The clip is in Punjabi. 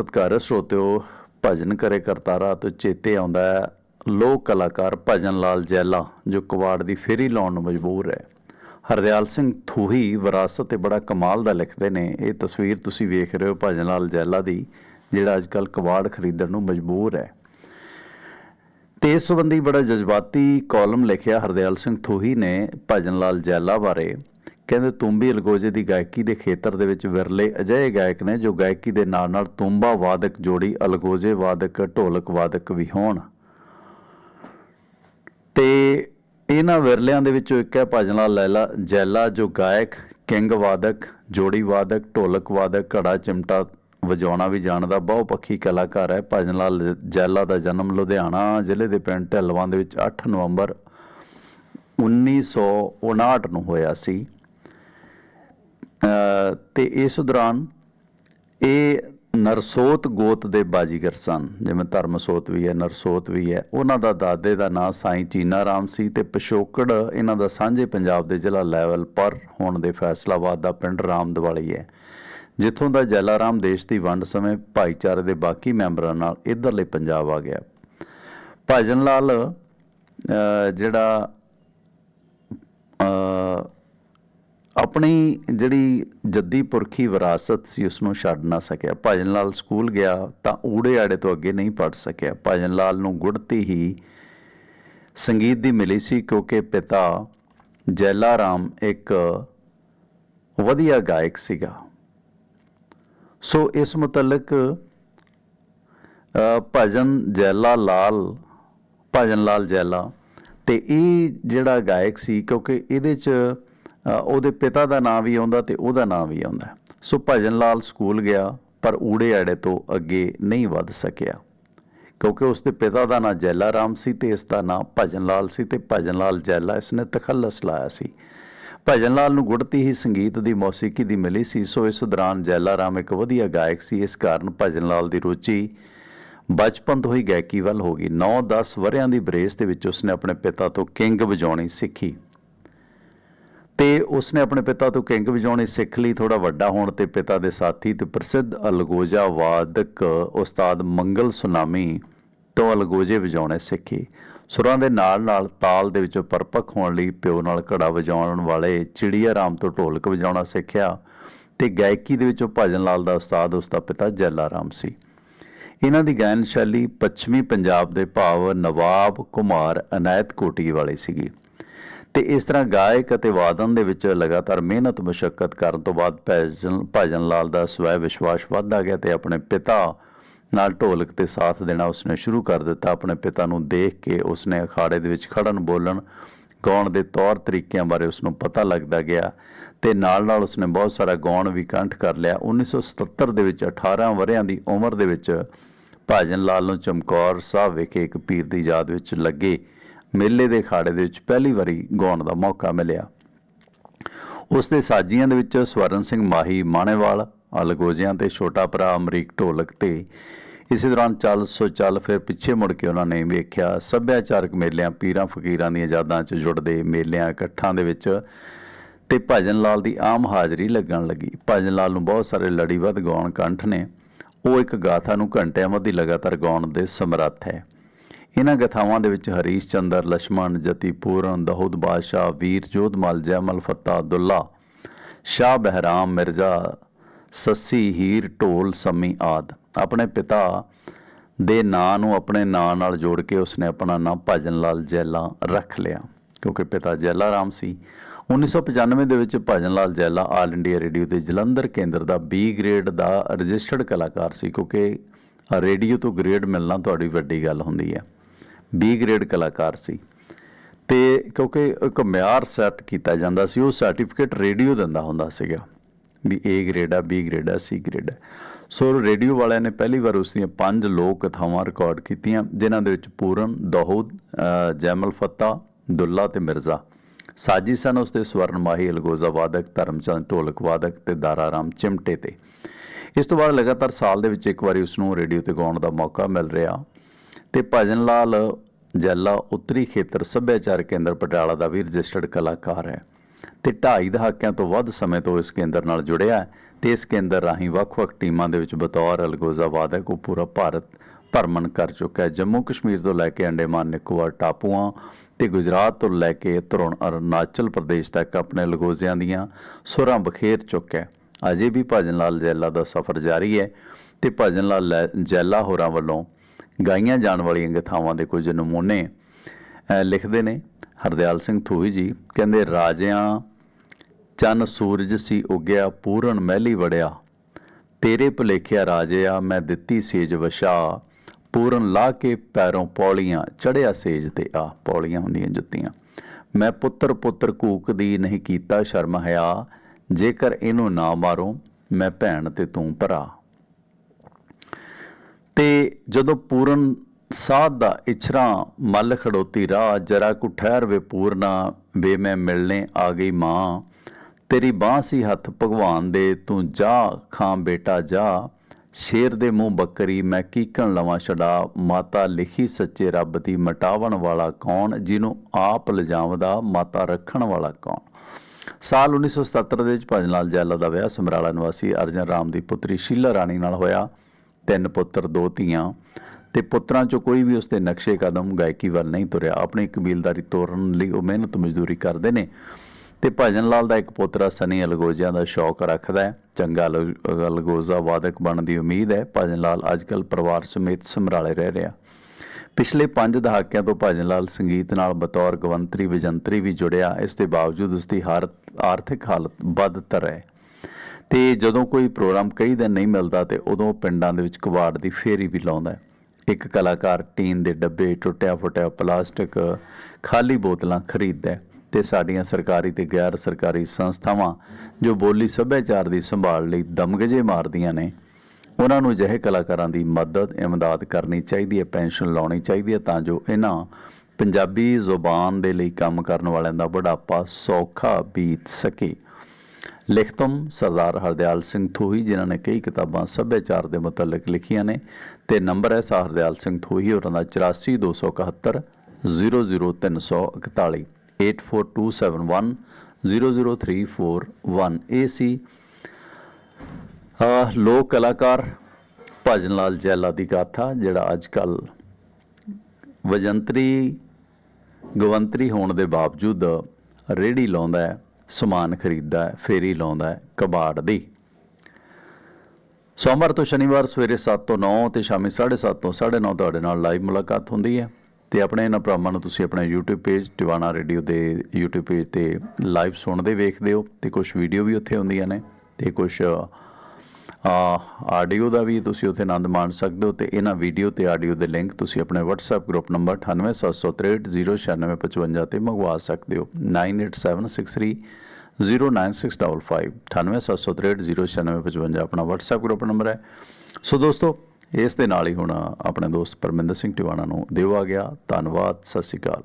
ਸਤਿਕਾਰ ਸਰੋਤਿਓ ਭਜਨ ਕਰੇ ਕਰਤਾਰਾ ਤੋਂ ਚੇਤੇ ਆਉਂਦਾ ਹੈ, ਲੋਕ ਕਲਾਕਾਰ ਭਜਨ ਲਾਲ ਜੈਲਾ, ਜੋ ਕਵਾੜ ਦੀ ਫੇਰੀ ਲਾਉਣ ਨੂੰ ਮਜਬੂਰ ਹੈ। ਹਰਦਿਆਲ ਸਿੰਘ ਥੂਹੀ ਵਿਰਾਸਤ ਤੇ ਬੜਾ ਕਮਾਲ ਦਾ ਲਿਖਦੇ ਨੇ। ਇਹ ਤਸਵੀਰ ਤੁਸੀਂ ਵੇਖ ਰਹੇ ਹੋ ਭਜਨ ਲਾਲ ਜੈਲਾ ਦੀ, ਜਿਹੜਾ ਅੱਜਕੱਲ ਕਵਾੜ ਖਰੀਦਣ ਨੂੰ ਮਜਬੂਰ ਹੈ। ਤੇ ਇਸ ਸੰਬੰਧੀ ਬੜਾ ਜਜ਼ਬਾਤੀ ਕਾਲਮ ਲਿਖਿਆ ਹਰਦਿਆਲ ਸਿੰਘ ਥੂਹੀ ਨੇ ਭਜਨ ਲਾਲ ਜੈਲਾ ਬਾਰੇ। ਕਹਿੰਦੇ ਤੁੰਬੀ ਅਲਗੋਜੇ ਦੀ ਗਾਇਕੀ ਦੇ ਖੇਤਰ ਦੇ ਵਿੱਚ ਵਿਰਲੇ ਅਜਿਹੇ ਗਾਇਕ ਨੇ ਜੋ ਗਾਇਕੀ ਦੇ ਨਾਲ ਨਾਲ ਤੁੰਬਾ ਵਾਦਕ ਜੋੜੀ ਅਲਗੋਜੇ ਵਾਦਕ, ਢੋਲਕ ਵਾਦਕ ਵੀ ਹੋਣ। ਤੇ ਇਹਨਾਂ ਵਿਰਲਿਆਂ ਦੇ ਵਿੱਚੋਂ ਇੱਕ ਹੈ ਭਜਨ ਲਾਲ ਲੈਲਾ ਜੈਲਾ, ਜੋ ਗਾਇਕ, ਕਿੰਗ ਵਾਦਕ, ਜੋੜੀ ਵਾਦਕ, ਢੋਲਕ ਵਾਦਕ, ਘੜਾ ਚਿਮਟਾ ਵਜਾਉਣਾ ਵੀ ਜਾਣਦਾ ਬਹੁਪੱਖੀ ਕਲਾਕਾਰ ਹੈ। ਭਜਨ ਲਾਲ ਜੈਲਾ ਦਾ ਜਨਮ ਲੁਧਿਆਣਾ ਜ਼ਿਲ੍ਹੇ ਦੇ ਪਿੰਡ ਢਲਵਾਂ ਦੇ ਵਿੱਚ 8 ਨਵੰਬਰ 1959 ਨੂੰ ਹੋਇਆ ਸੀ। ਤੇ ਇਸ ਦੌਰਾਨ ਇਹ ਨਰਸੋਤ ਗੋਤ ਦੇ ਬਾਜੀਗਰ ਸਨ, ਜਿਵੇਂ ਧਰਮਸੋਤ ਵੀ ਹੈ, ਨਰਸੋਤ ਵੀ ਹੈ। ਉਹਨਾਂ ਦਾ ਦਾਦੇ ਦਾ ਨਾਂ ਸਾਈਂ ਚੀਨਾ ਰਾਮ ਸੀ ਤੇ ਪਿਸ਼ੋਕੜ ਇਹਨਾਂ ਦਾ ਸਾਂਝੇ ਪੰਜਾਬ ਦੇ ਜ਼ਿਲ੍ਹਾ ਲੈਵਲ ਪਰ ਹੋਣ ਦੇ ਫੈਸਲਾਬਾਦ ਦਾ ਪਿੰਡ ਰਾਮਦਵਾਲੀ ਹੈ। ਜਿੱਥੋਂ ਦਾ ਜੈਲਾਰਾਮ ਦੇਸ਼ ਦੀ ਵੰਡ ਸਮੇਂ ਭਾਈਚਾਰੇ ਦੇ ਬਾਕੀ ਮੈਂਬਰਾਂ ਨਾਲ ਇਧਰਲੇ ਪੰਜਾਬ ਆ ਗਿਆ। ਭਜਨ ਲਾਲ ਜਿਹੜਾ ਆਪਣੀ ਜਿਹੜੀ ਜੱਦੀ ਪੁਰਖੀ ਵਿਰਾਸਤ ਸੀ ਉਸ ਨੂੰ ਛੱਡ ਨਾ ਸਕਿਆ। ਭਜਨ ਲਾਲ ਸਕੂਲ ਗਿਆ ਤਾਂ ਊੜੇ ਆੜੇ ਤੋਂ ਅੱਗੇ ਨਹੀਂ ਪੜ ਸਕਿਆ। ਭਜਨ ਲਾਲ ਨੂੰ ਗੁੜਤੀ ਹੀ ਸੰਗੀਤ ਦੀ ਮਿਲੀ ਸੀ ਕਿਉਂਕਿ ਪਿਤਾ ਜੈਲਾ ਰਾਮ ਇੱਕ ਵਧੀਆ ਗਾਇਕ ਸੀਗਾ। ਸੋ ਇਸ ਮੁਤਲਕ ਭਜਨ ਜੈਲਾ ਲਾਲ, ਭਜਨ ਲਾਲ ਜੈਲਾ ਤੇ ਇਹ ਜਿਹੜਾ ਗਾਇਕ ਸੀ ਕਿਉਂਕਿ ਇਹਦੇ ਚ ਉਹਦੇ ਪਿਤਾ ਦਾ ਨਾਮ ਵੀ ਆਉਂਦਾ ਤੇ ਉਹਦਾ ਨਾਮ ਵੀ ਆਉਂਦਾ। ਸੋ ਭਜਨ ਲਾਲ ਸਕੂਲ ਗਿਆ, ਪਰ ਊੜੇ ਆੜੇ ਤੋਂ ਅੱਗੇ ਨਹੀਂ ਵੱਧ ਸਕਿਆ। ਕਿਉਂਕਿ ਉਸ ਦੇ ਪਿਤਾ ਦਾ ਨਾਮ ਜੈਲਾ ਰਾਮ ਸੀ ਤੇ ਇਸ ਦਾ ਨਾਮ ਭਜਨ ਲਾਲ ਸੀ ਤੇ ਭਜਨ ਲਾਲ ਜੈਲਾ ਇਸ ਨੇ ਤਖੱਲਸ ਲਾਇਆ ਸੀ। ਭਜਨ ਲਾਲ ਨੂੰ ਗੁੜਤੀ ਹੀ ਸੰਗੀਤ ਦੀ, ਮੌਸੀਕੀ ਦੀ ਮਿਲੀ ਸੀ, ਸੋ ਇਸ ਦੌਰਾਨ ਜੈਲਾ ਰਾਮ ਇੱਕ ਵਧੀਆ ਗਾਇਕ ਸੀ। ਇਸ ਕਾਰਨ ਭਜਨ ਲਾਲ ਦੀ ਰੁਚੀ ਬਚਪਨ ਤੋਂ ਹੀ ਗਾਇਕੀ ਵੱਲ ਹੋ ਗਈ। 9-10 ਵਰਿਆਂ ਦੀ ਬਰੇਸ ਦੇ ਵਿੱਚ ਉਸਨੇ ਆਪਣੇ ਪਿਤਾ ਤੋਂ ਕਿੰਗ ਵਜਾਉਣੀ ਸਿੱਖੀ। ਤੇ ਉਸਨੇ ਆਪਣੇ ਪਿਤਾ ਤੋਂ ਕਿੰਗ ਵਜਾਉਣੀ ਸਿੱਖ ਲਈ ਥੋੜਾ ਵੱਡਾ ਹੋਣ ਤੇ ਪਿਤਾ ਦੇ ਸਾਥੀ ਤੇ ਪ੍ਰਸਿੱਧ ਅਲਗੋਜਾ ਵਾਦਕ ਉਸਤਾਦ ਮੰਗਲ ਸੁਨਾਮੀ ਤੋਂ ਅਲਗੋਜੇ ਵਜਾਉਣੇ ਸਿੱਖੇ। ਸੁਰਾਂ ਦੇ ਨਾਲ ਨਾਲ ਤਾਲ ਦੇ ਵਿੱਚੋਂ ਪਰਪੱਕ ਹੋਣ ਲਈ ਪਿਓ ਨਾਲ ਘੜਾ ਵਜਾਉਣ ਵਾਲੇ ਚਿੜੀਆ ਰਾਮ ਤੋਂ ਢੋਲਕ ਵਜਾਉਣਾ ਸਿੱਖਿਆ ਤੇ ਗਾਇਕੀ ਦੇ ਵਿੱਚੋਂ ਭਜਨ ਲਾਲ ਦਾ ਉਸਤਾਦ ਉਸ ਦਾ ਪਿਤਾ ਜੈਲਾ ਰਾਮ ਸੀ। ਇਹਨਾਂ ਦੀ ਗਾਇਨ ਸ਼ੈਲੀ ਪੱਛਮੀ ਪੰਜਾਬ ਦੇ ਭਾਵ ਨਵਾਬ ਕੁਮਾਰ ਅਨਾਇਤ ਕੋਟੀ ਵਾਲੀ ਸੀਗੀ। ਤੇ ਇਸ ਤਰ੍ਹਾਂ ਗਾਇਕ ਅਤੇ ਵਾਦਨ ਦੇ ਵਿੱਚ ਲਗਾਤਾਰ ਮਿਹਨਤ ਮੁਸ਼ਕਲ ਕਰਨ ਤੋਂ ਬਾਅਦ ਭਜਨ ਭਜਨ ਲਾਲ ਦਾ ਸਵੈ ਵਿਸ਼ਵਾਸ ਵੱਧਦਾ ਗਿਆ ਤੇ ਆਪਣੇ ਪਿਤਾ ਨਾਲ ਢੋਲਕ ਤੇ ਸਾਥ ਦੇਣਾ ਉਸਨੇ ਸ਼ੁਰੂ ਕਰ ਦਿੱਤਾ। ਆਪਣੇ ਪਿਤਾ ਨੂੰ ਦੇਖ ਕੇ ਉਸਨੇ ਅਖਾੜੇ ਦੇ ਵਿੱਚ ਖੜਨ, ਬੋਲਣ, ਗਾਉਣ ਦੇ ਤੌਰ ਤਰੀਕਿਆਂ ਬਾਰੇ ਉਸਨੂੰ ਪਤਾ ਲੱਗਦਾ ਗਿਆ ਤੇ ਨਾਲ ਨਾਲ ਉਸਨੇ ਬਹੁਤ ਸਾਰਾ ਗਾਉਣ ਵੀ ਕੰਠ ਕਰ ਲਿਆ। 1977 ਦੇ ਵਿੱਚ 18 ਵਰਿਆਂ ਦੀ ਉਮਰ ਦੇ ਵਿੱਚ ਭਾਜਨ ਲਾਲ ਨੂੰ ਚਮਕੌਰ ਸਾਹਿਬ ਵਿਖੇ ਇੱਕ ਪੀਰ ਦੀ ਯਾਦ ਵਿੱਚ ਲੱਗੇ। ਮੇਲੇ ਦੇ ਅਖਾੜੇ ਦੇ ਵਿੱਚ ਪਹਿਲੀ ਵਾਰੀ ਗਾਉਣ ਦਾ ਮੌਕਾ ਮਿਲਿਆ। ਉਸ ਦੇ ਸਾਜੀਆਂ ਦੇ ਵਿੱਚ ਸਵਰਨ ਸਿੰਘ ਮਾਹੀ, ਮਾਣੇਵਾਲ ਅਲਗੋਜਿਆਂ ਤੇ ਛੋਟਾ ਭਰਾ ਅਮਰੀਕ ਢੋਲਕ ਤੇ ਇਸੇ ਦੌਰਾਨ ਚੱਲ ਸੋ ਚੱਲ ਫਿਰ ਪਿੱਛੇ ਮੁੜ ਕੇ ਉਹਨਾਂ ਨੇ ਵੇਖਿਆ ਸੱਭਿਆਚਾਰਕ ਮੇਲਿਆਂ, ਪੀਰਾਂ ਫਕੀਰਾਂ ਦੀਆਂ ਯਾਦਾਂ 'ਚ ਜੁੜਦੇ ਮੇਲਿਆਂ ਇਕੱਠਾਂ ਦੇ ਵਿੱਚ ਤੇ ਭਜਨ ਲਾਲ ਦੀ ਆਮ ਹਾਜ਼ਰੀ ਲੱਗਣ ਲੱਗੀ। ਭਜਨ ਲਾਲ ਨੂੰ ਬਹੁਤ ਸਾਰੇ ਲੜੀਵੱਧ ਗਾਉਣ ਕੰਠ ਨੇ। ਉਹ ਇੱਕ ਗਾਥਾ ਨੂੰ ਘੰਟਿਆਂ ਮੱਧੀ ਲਗਾਤਾਰ ਗਾਉਣ ਦੇ ਸਮਰੱਥ ਹੈ। ਇਹਨਾਂ ਗਥਾਵਾਂ ਦੇ ਵਿੱਚ ਹਰੀਸ਼ ਚੰਦਰ, ਲਛਮਣ, ਜਤੀ ਪੂਰਨ, ਦਹੂਦ ਬਾਦਸ਼ਾਹ, ਵੀਰ ਜੋਧਮਲ ਜੈਮਲ ਫੱਤਾ ਅਬਦੁੱਲਾ ਸ਼ਾਹ ਬਹਿਰਾਮ, ਮਿਰਜ਼ਾ, ਸੱਸੀ ਹੀਰ, ਢੋਲ, ਸੰਮੀ ਆਦ। ਆਪਣੇ ਪਿਤਾ ਦੇ ਨਾਂ ਨੂੰ ਆਪਣੇ ਨਾਂ ਨਾਲ ਜੋੜ ਕੇ ਉਸਨੇ ਆਪਣਾ ਨਾਂ ਭਜਨ ਲਾਲ ਜੈਲਾ ਰੱਖ ਲਿਆ, ਕਿਉਂਕਿ ਪਿਤਾ ਜੈਲਾ ਰਾਮ ਸੀ 1995 ਦੇ ਵਿੱਚ Bhajan Lal Jaila All India Radio ਦੇ ਜਲੰਧਰ ਕੇਂਦਰ ਦਾ ਬੀ ਗ੍ਰੇਡ ਦਾ ਰਜਿਸਟਰਡ ਕਲਾਕਾਰ ਸੀ, ਕਿਉਂਕਿ ਰੇਡੀਓ ਤੋਂ ਗ੍ਰੇਡ ਮਿਲਣਾ ਤੁਹਾਡੀ ਵੱਡੀ ਗੱਲ ਹੁੰਦੀ ਹੈ। ਬੀ ਗ੍ਰੇਡ ਕਲਾਕਾਰ ਸੀ। ਤੇ ਕਿਉਂਕਿ ਇੱਕ ਮਿਆਰ ਸੈੱਟ ਕੀਤਾ ਜਾਂਦਾ ਸੀ, ਉਹ ਸਰਟੀਫਿਕੇਟ ਰੇਡੀਓ ਦਿੰਦਾ ਹੁੰਦਾ ਸੀਗਾ ਵੀ A ਗ੍ਰੇਡ ਆ, B ਗ੍ਰੇਡ ਆ, C ਗ੍ਰੇਡ ਆ। ਸੋ ਰੇਡੀਓ ਵਾਲਿਆਂ ਨੇ ਪਹਿਲੀ ਵਾਰ ਉਸ ਦੀਆਂ ਪੰਜ ਲੋਕ ਕਥਾਵਾਂ ਰਿਕਾਰਡ ਕੀਤੀਆਂ, ਜਿਨ੍ਹਾਂ ਦੇ ਵਿੱਚ ਪੂਰਨ ਦਾਊਦ ਜੈਮਲ ਫੱਤਾ, ਦੁੱਲਾ ਤੇ ਮਿਰਜ਼ਾ। ਸਾਜੀ ਸਨ ਉਸ ਦੇ ਸਵਰਨ ਮਾਹੀ ਅਲਗੋਜ਼ਾ ਵਾਦਕ, ਧਰਮਚੰਦ ਢੋਲਕ ਵਾਦਕ ਤੇ ਦਾਰਾ ਰਾਮ ਚਿਮਟੇ ਤੇ। ਇਸ ਤੋਂ ਬਾਅਦ ਲਗਾਤਾਰ ਸਾਲ ਦੇ ਵਿੱਚ ਇੱਕ ਵਾਰੀ ਉਸ ਨੂੰ ਰੇਡੀਓ ਤੇ ਗਾਉਣ ਦਾ ਮੌਕਾ ਮਿਲ ਰਿਹਾ। ਤੇ ਭਜਨ ਲਾਲ ਜੈਲਾ ਉੱਤਰੀ ਖੇਤਰ ਸੱਭਿਆਚਾਰ ਕੇਂਦਰ ਪਟਿਆਲਾ ਦਾ ਵੀ ਰਜਿਸਟਰਡ ਕਲਾਕਾਰ ਹੈ ਤੇ ਢਾਈ ਦਹਾਕਿਆਂ ਤੋਂ ਵੱਧ ਸਮੇਂ ਤੋਂ ਇਸ ਕੇਂਦਰ ਨਾਲ ਜੁੜਿਆ ਹੈ ਤੇ ਇਸ ਕੇਂਦਰ ਰਾਹੀਂ ਵੱਖ-ਵੱਖ ਟੀਮਾਂ ਦੇ ਵਿੱਚ ਬਤੌਰ ਅਲਗੋਜ਼ਾ ਵਾਦਕ ਉਹ ਪੂਰਾ ਭਾਰਤ ਭਰਮਣ ਕਰ ਚੁੱਕਾ ਹੈ। ਜੰਮੂ ਕਸ਼ਮੀਰ ਤੋਂ ਲੈ ਕੇ ਅੰਡੇਮਾਨ ਨਿਕੋਬਾਰ ਟਾਪੂਆਂ ਤੇ ਗੁਜਰਾਤ ਤੋਂ ਲੈ ਕੇ ਤੁਰਨ ਅਰੁਣਾਚਲ ਪ੍ਰਦੇਸ਼ ਤੱਕ ਆਪਣੇ ਲਗੋਜ਼ਿਆਂ ਦੀਆਂ ਸੁਰਾਂ ਬਖੇਰ ਚੁੱਕਿਆ ਅਜੇ ਵੀ ਭਜਨ ਲਾਲ ਜੈਲਾ ਦਾ ਸਫ਼ਰ ਜਾਰੀ ਹੈ ਤੇ ਭਜਨ ਲਾਲ ਲੈ- ਜੈਲਾ ਹੋਰਾਂ ਵੱਲੋਂ ਗਾਈਆਂ ਜਾਣ ਵਾਲੀਆਂ ਗਥਾਵਾਂ ਦੇ ਕੁਝ ਨਮੂਨੇ ਲਿਖਦੇ ਨੇ ਹਰਦਿਆਲ ਸਿੰਘ ਥੂਈ ਜੀ। ਕਹਿੰਦੇ, ਰਾਜਿਆਂ, ਚੰਨ ਸੂਰਜ ਸੀ ਉਗਿਆ, ਪੂਰਨ ਮਹਿਲੀ ਵੜਿਆ। ਤੇਰੇ ਭੁਲੇਖਿਆ ਰਾਜਿਆ, ਮੈਂ ਦਿੱਤੀ ਸੇਜ ਵਸ਼ਾ। ਪੂਰਨ ਲਾ ਕੇ ਪੈਰੋਂ ਪੌਲੀਆਂ ਚੜਿਆ ਸੇਜ ਤੇ ਆ। ਪੌਲੀਆਂ ਹੁੰਦੀਆਂ ਜੁੱਤੀਆਂ। ਮੈਂ ਪੁੱਤਰ ਪੁੱਤਰ ਕੂਕ ਦੀ ਨਹੀਂ ਕੀਤਾ ਸ਼ਰਮ ਹਿਆ। ਜੇਕਰ ਇਹਨੂੰ ਨਾ ਮਾਰੋ, ਮੈਂ ਭੈਣ ਤੇ ਤੂੰ ਭਰਾ। ਤੇ ਜਦੋਂ ਪੂਰਨ ਸਾਧ ਦਾ ਇਛਰਾ ਮੱਲ ਖੜੋਤੀ ਰਾਹ, ਜਰਾ ਕੁ ਠਹਿਰ ਵੇ ਪੂਰਨਾ, ਵੇ ਮੈਂ ਮਿਲਣੇ ਆ ਗਈ ਮਾਂ। ਤੇਰੀ ਬਾਂਹ ਸੀ ਹੱਥ ਭਗਵਾਨ ਦੇ, ਤੂੰ ਜਾ ਖਾਂ ਬੇਟਾ ਜਾ। ਸ਼ੇਰ ਦੇ ਮੂੰਹ ਬੱਕਰੀ, ਮੈਂ ਕੀਕਣ ਲਵਾਂ ਛਡਾ। ਮਾਤਾ ਲਿਖੀ ਸੱਚੇ ਰੱਬ ਦੀ, ਮਟਾਵਣ ਵਾਲਾ ਕੌਣ? ਜਿਹਨੂੰ ਆਪ ਲਿਜਾਵਦਾ, ਮਾਤਾ ਰੱਖਣ ਵਾਲਾ ਕੌਣ? ਸਾਲ 1977 ਦੇ ਵਿੱਚ ਭਜਨ ਲਾਲ ਜੈਲਾ ਦਾ ਵਿਆਹ ਸਮਰਾਲਾ ਨਿਵਾਸੀ ਅਰਜਨ ਰਾਮ ਦੀ ਪੁੱਤਰੀ ਸ਼ੀਲਾ ਰਾਣੀ ਨਾਲ ਹੋਇਆ। ਤਿੰਨ ਪੁੱਤਰ, ਦੋ ਧੀਆਂ ਤੇ ਪੁੱਤਰਾਂ ਚੋਂ ਕੋਈ ਵੀ ਉਸਦੇ ਨਕਸ਼ੇ ਕਦਮ ਗਾਇਕੀ ਵੱਲ ਨਹੀਂ ਤੁਰਿਆ। ਆਪਣੀ ਕਬੀਲਦਾਰੀ ਤੋਰਨ ਲਈ ਉਹ ਮਿਹਨਤ ਮਜ਼ਦੂਰੀ ਕਰਦੇ ਨੇ ਤੇ ਭਜਨ ਲਾਲ ਦਾ ਇੱਕ ਪੁੱਤਰ ਸਨੀ ਅਲਗੋਜਿਆਂ ਦਾ ਸ਼ੌਕ ਰੱਖਦਾ ਹੈ। ਚੰਗਾ ਅਲ- ਅਲਗੋਜ਼ਾ ਵਾਦਕ ਬਣਨ ਦੀ ਉਮੀਦ ਹੈ। ਭਜਨ ਲਾਲ ਅੱਜਕੱਲ ਪਰਿਵਾਰ ਸਮੇਤ ਸਮਰਾਲੇ ਰਹਿ ਰਿਹਾ। ਪਿਛਲੇ 5 ਦਹਾਕਿਆਂ ਤੋਂ ਭਜਨ ਲਾਲ ਸੰਗੀਤ ਨਾਲ ਬਤੌਰ ਗਵੰਤਰੀ, ਵਿਜੰਤਰੀ ਵੀ ਜੁੜਿਆ। ਇਸ ਦੇ ਬਾਵਜੂਦ ਉਸ ਦੀ ਹਾਰ- ਆਰਥਿਕ ਹਾਲਤ ਬਦਤਰ ਹੈ। ਤੇ ਜਦੋਂ ਕੋਈ ਪ੍ਰੋਗਰਾਮ ਕਈ ਦਿਨ ਨਹੀਂ ਮਿਲਦਾ ਤੇ ਉਦੋਂ ਪਿੰਡਾਂ ਦੇ ਵਿੱਚ ਕਬਾੜ ਦੀ ਫੇਰੀ ਵੀ ਲਾਉਂਦਾ ਹੈ। ਇੱਕ ਕਲਾਕਾਰ ਟੀਨ ਦੇ ਡੱਬੇ ਟੁੱਟਿਆ ਫੁੱਟਿਆ ਪਲਾਸਟਿਕ ਖਾਲੀ ਬੋਤਲਾਂ ਖਰੀਦਦਾ ਹੈ ਤੇ ਸਾਡੀਆਂ ਸਰਕਾਰੀ ਤੇ ਗੈਰ ਸਰਕਾਰੀ ਸੰਸਥਾਵਾਂ ਜੋ ਬੋਲੀ ਸੱਭਿਆਚਾਰ ਦੀ ਸੰਭਾਲ ਲਈ ਦਮਗਜੇ ਮਾਰਦੀਆਂ ਨੇ, ਉਹਨਾਂ ਨੂੰ ਅਜਿਹੇ ਕਲਾਕਾਰਾਂ ਦੀ ਮਦਦ, ਇਮਦਾਦ ਕਰਨੀ ਚਾਹੀਦੀ ਹੈ, ਪੈਨਸ਼ਨ ਲਾਉਣੀ ਚਾਹੀਦੀ ਹੈ ਤਾਂ ਜੋ ਇਹਨਾਂ ਪੰਜਾਬੀ ਜ਼ੁਬਾਨ ਦੇ ਲਈ ਕੰਮ ਕਰਨ ਵਾਲਿਆਂ ਦਾ ਬੁਢਾਪਾ ਸੌਖਾ ਬੀਤ ਸਕੇ। ਲਿਖਤਮ ਸਰਦਾਰ ਹਰਦਿਆਲ ਸਿੰਘ ਥੋਹੀ, ਜਿਨ੍ਹਾਂ ਨੇ ਕਈ ਕਿਤਾਬਾਂ ਸੱਭਿਆਚਾਰ ਦੇ ਮੁਤਲਕ ਲਿਖੀਆਂ ਨੇ, ਤੇ ਨੰਬਰ ਹੈ ਸਾ ਹਰਦਿਆਲ ਸਿੰਘ ਥੋਹੀ ਉਹਨਾਂ ਦਾ 84271 00341 84271 00341 ਇਹ ਸੀ ਲੋਕ ਕਲਾਕਾਰ ਭਜਨ ਲਾਲ ਜੈਲਾ ਦੀ ਗਾਥਾ, ਜਿਹੜਾ ਅੱਜ ਕੱਲ ਵਜੰਤਰੀ, ਗਵੰਤਰੀ ਹੋਣ ਦੇ ਬਾਵਜੂਦ ਰੇੜੀ ਲਾਉਂਦਾ ਹੈ। ਸਮਾਨ ਖਰੀਦਦਾ ਹੈ, ਫੇਰੀ ਲਾਉਂਦਾ ਹੈ, ਕਬਾੜ ਦੀ। ਸੋਮਵਾਰ ਤੋਂ ਸ਼ਨੀਵਾਰ ਸਵੇਰੇ 7 ਤੋਂ 9 ਤੇ ਸ਼ਾਮੀ 7:30 ਤੋਂ 9:30 ਤੁਹਾਡੇ ਨਾਲ ਲਾਈਵ ਮੁਲਾਕਾਤ ਹੁੰਦੀ ਹੈ। ਤੇ ਆਪਣੇ ਇਹਨਾਂ ਪ੍ਰੋਗਰਾਮਾਂ ਨੂੰ ਤੁਸੀਂ ਆਪਣੇ YouTube ਪੇਜ ਟਿਵਾਣਾ ਰੇਡੀਓ ਦੇ YouTube ਪੇਜ ਤੇ ਲਾਈਵ ਸੁਣਦੇ ਵੇਖਦੇ ਹੋ ਤੇ ਕੁਝ ਵੀਡੀਓ ਵੀ ਉੱਥੇ ਹੁੰਦੀਆਂ ਨੇ ਤੇ ਕੁਝ ਆਡੀਓ ਦਾ ਵੀ ਤੁਸੀਂ ਉੱਥੇ ਆਨੰਦ ਮਾਣ ਸਕਦੇ ਹੋ ਤੇ ਇਹਨਾਂ ਵੀਡੀਓ ਤੇ ਆਡੀਓ ਦੇ ਲਿੰਕ ਤੁਸੀਂ ਆਪਣੇ WhatsApp ਗਰੁੱਪ ਨੰਬਰ 9876309655 ਤੇ ਮੰਗਵਾ ਸਕਦੇ ਹੋ। 9876309655 9876309655 ਆਪਣਾ WhatsApp ਗਰੁੱਪ ਨੰਬਰ ਹੈ। ਸੋ ਦੋਸਤੋ, ਇਸ ਦੇ ਨਾਲ ਹੀ ਹੁਣ ਆਪਣੇ ਦੋਸਤ ਪਰਮਿੰਦਰ ਸਿੰਘ ਟਿਵਾਣਾ ਨੂੰ ਦਿਓ ਆ ਗਿਆ। ਧੰਨਵਾਦ, ਸਤਿ ਸ਼੍ਰੀ ਅਕਾਲ।